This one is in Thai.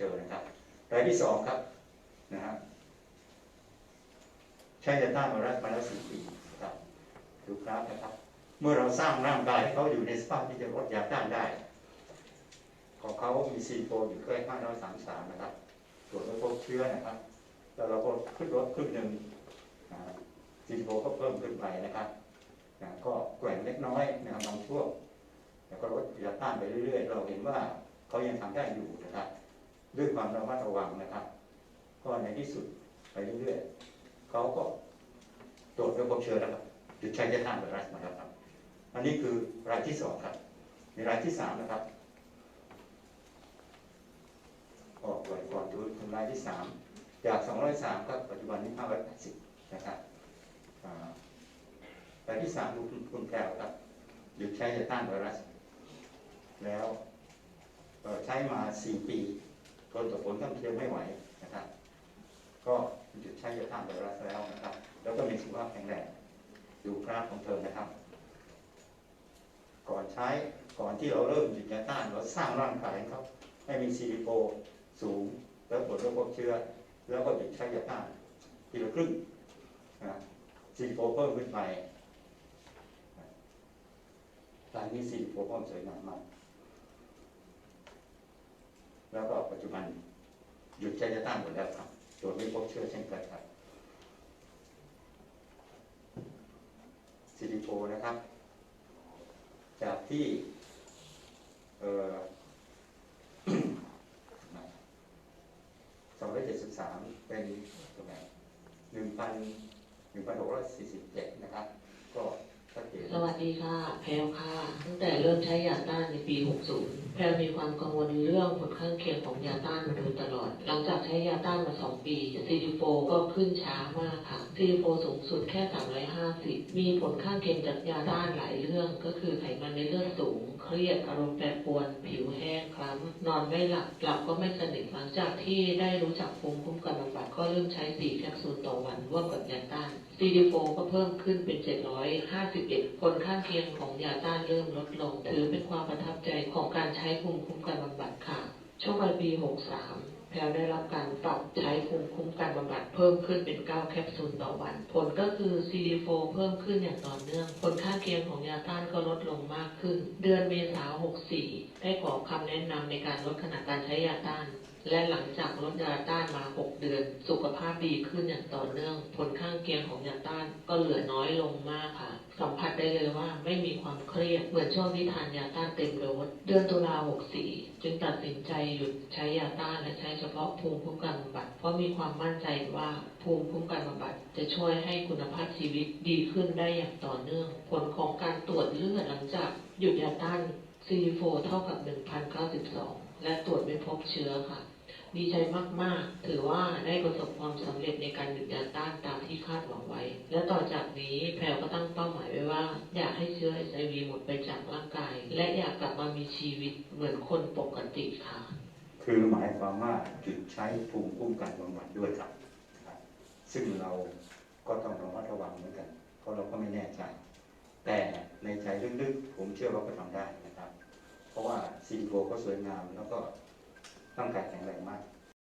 เจอนะครับรายที่สองครับนะฮะใช้ยาต้านไวรัสมาแล้วสี่ปีครับดูกราฟนะครับ เมื่อเราสร้างร่างกายเขาอยู่ในสภาพที่จะลดยาต้านได้ ของเขามีซีโฟอยู่แค่ห้าร้อยสามสามนะครับตรวจไม่พบเชื้อนะครับ แล้วเราก็ขึ้นรถครึ่งหนึ่งซีโฟก็เพิ่มขึ้นไปนะครับนะก็แกว่งเล็กน้อยนะครับบางช่วงแล้วก็ลดยาต้านไปเรื่อยๆ เราเห็นว่าเขายังทำได้อยู่นะครับ ด้วยความระมัดระวังนะครับ ก็ในที่สุดไปเรื่อยๆเขาก็ตรวจไม่พบเชื้อแล้วครับหยุดใช้ยาต้านไวรัสมาแล้วครับ อันนี้คือรายที่สองครับ ในรายที่สามนะครับ ออกก่อนก่อนดูถึงรายที่สามจากสองร้อยสามครับปัจจุบันนี้ห้าร้อยแปดสิบนะครับรายที่สามดูคุณคุณแพรวครับหยุดใช้ยาต้านไวรัส แล้วใช้มา4ปี ทนต่อผลข้างเคียงไม่ไหวนะครับ ก็หยุดใช้ยาต้านไวรัสแล้วนะครับ แล้วก็มีสุขภาพแข็งแรงดูกราฟของเธอนะครับ ก่อนใช้ก่อนที่เราเริ่มหยุดยาต้านเราสร้างร่างกายครับ ให้มีซีดีโฟสูง แล้วผลระบบเชื้อ แล้วก็หยุดใช้ยาต้านทีละครึ่งนะซีดีโฟเพิ่มขึ้นไปตอนนี้สี่โฟกัสสวยงามมาก แล้วก็ปัจจุบันหยุดใช้ยาต้านหมดแล้วครับตรวจไม่พบเชื้อเช่นกันครับซิลิโฟนะครับ จากที่เอ่อสองร้อยเจ็ดสิบสามเป็นตรงไหนหนึ่งพันหนึ่งพันหกร้อยสี่สิบเจ็ดนะครับ ก็ สวัสดีค่ะ แพลวค่ะ ตั้งแต่เริ่มใช้ยาต้านในปี 60 แพลวมีความกังวลเรื่องผลข้างเคียงของยาต้านมาโดยตลอด หลังจากใช้ยาต้านมา 2 ปีซีดีโฟก็ขึ้นช้ามากค่ะซีดีโฟสูงสุดแค่ 350 มีผลข้างเคียงจากยาต้านหลายเรื่อง ก็คือไขมันในเลือดสูง เครียด อารมณ์แปรปรวน ผิวแห้งคล้ำ นอนไม่หลับ หลับก็ไม่สนิท หลังจากที่ได้รู้จักภูมิคุ้มกันบำบัดก็เริ่มใช้4แคปซูลต่อวันร่วมกับยาต้าน CD4 ก็เพิ่มขึ้นเป็น 751 ผลข้างเคียงของยาต้านเริ่มลดลง ถือเป็นความประทับใจของการใช้ภูมิคุ้มกันบำบัดค่ะ ช่วงปลายปี 63แพลได้รับการปรับใช้ภูมิคุ้มกันบำบัดเพิ่มขึ้นเป็น 9 แคปซูลต่อวัน ผลก็คือ CD4 เพิ่มขึ้นอย่างต่อเนื่อง ผลข้างเคียงของยาต้านก็ลดลงมากขึ้น เดือนเมษายน64 ได้ขอคำแนะนำในการลดขนาดการใช้ยาต้าน และหลังจากลดยาต้านมา 6 เดือน สุขภาพดีขึ้นอย่างต่อเนื่อง ผลข้างเคียงของยาต้านก็เหลือน้อยลงมากค่ะ สัมผัสได้เลยว่าไม่มีความเครียด เหมือนช่วงที่ทานยาต้านเต็มโดสเดือนตุลา64 จึงตัดสินใจหยุดใช้ยาต้านและใช้เฉพาะภูมิคุ้มกันบำบัด เพราะมีความมั่นใจว่าภูมิคุ้มกันบำบัด จะช่วยให้คุณภาพชีวิตดีขึ้นได้อย่างต่อเนื่อง ผลของการตรวจเลือดหลังจากหยุดยาต้าน C4 เท่ากับ 1,092 และตรวจไม่พบเชื้อค่ะ ดีใจมาก ๆ ถือว่าได้ประสบความสำเร็จในการหยุดยาต้านตามที่คาดหวังไว้ และต่อจากนี้แพรวก็ตั้งเป้าหมายไว้ว่า อยากให้เชื้อ HIV หมดไปจากร่างกาย และอยากกลับมามีชีวิตเหมือนคนปกติค่ะ คือหมายความว่าหยุดใช้ภูมิคุ้มกันบำบัดด้วยครับนซึ่งเราก็ต้องระมัดระวังเหมือนกัน เพราะเราก็ไม่แน่ใจ แต่ในใจลึกๆผมเชื่อว่าก็ทำได้นะครับ ราะว่าซีโฟก็สวยงาม แล้วก็ร่างกายแข็งแรงมาก